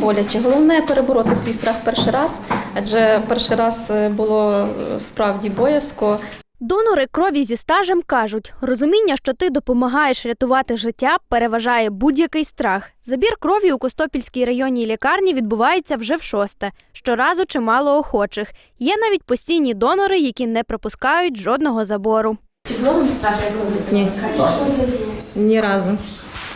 боляче. Головне перебороти свій страх перший раз, адже перший раз е, було е, справді боязко. Донори крові зі стажем кажуть, розуміння, що ти допомагаєш рятувати життя, переважає будь-який страх. Забір крові у Костопільській районній лікарні відбувається вже в шосте. Щоразу чимало охочих. Є навіть постійні донори, які не пропускають жодного забору. Ні. Ні разу.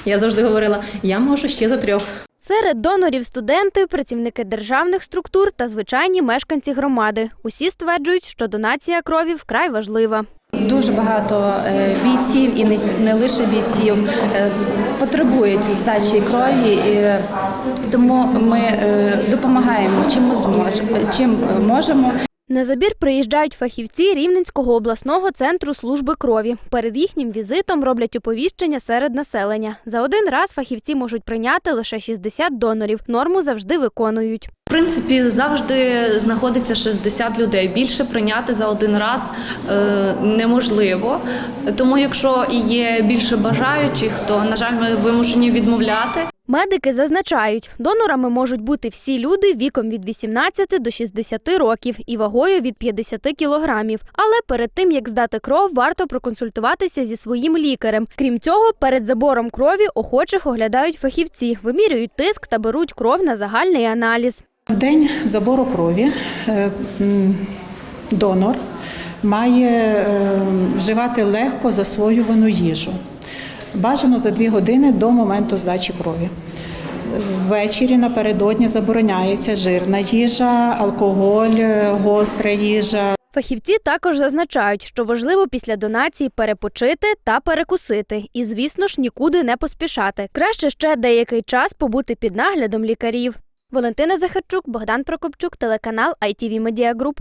Я завжди говорила, я можу ще за трьох. Серед донорів студенти, працівники державних структур та звичайні мешканці громади. Усі стверджують, що донація крові вкрай важлива. Дуже багато е, бійців і не, лише бійців е, потребують здачі крові, е, тому ми допомагаємо чим ми зможемо, чим можемо. На забір приїжджають фахівці Рівненського обласного центру служби крові. Перед їхнім візитом роблять оповіщення серед населення. За один раз фахівці можуть прийняти лише 60 донорів. Норму завжди виконують. В принципі, завжди знаходиться 60 людей. Більше прийняти за один раз е, неможливо. Тому, якщо і є більше бажаючих, то на жаль, ми вимушені відмовляти. Медики зазначають, донорами можуть бути всі люди віком від 18 до 60 років і вагою від 50 кілограмів. Але перед тим як здати кров, варто проконсультуватися зі своїм лікарем. Крім цього, перед забором крові охочих оглядають фахівці, вимірюють тиск та беруть кров на загальний аналіз. В день забору крові е, донор має е, вживати легко засвоювану їжу. Бажано за дві години до моменту здачі крові. Ввечері напередодні забороняється жирна їжа, алкоголь, е, гостра їжа, Фахівці також зазначають, що важливо після донації перепочити та перекусити, і, звісно ж, нікуди не поспішати. Краще ще деякий час побути під наглядом лікарів. Валентина Захарчук, Богдан Прокопчук, телеканал ITV Media Group.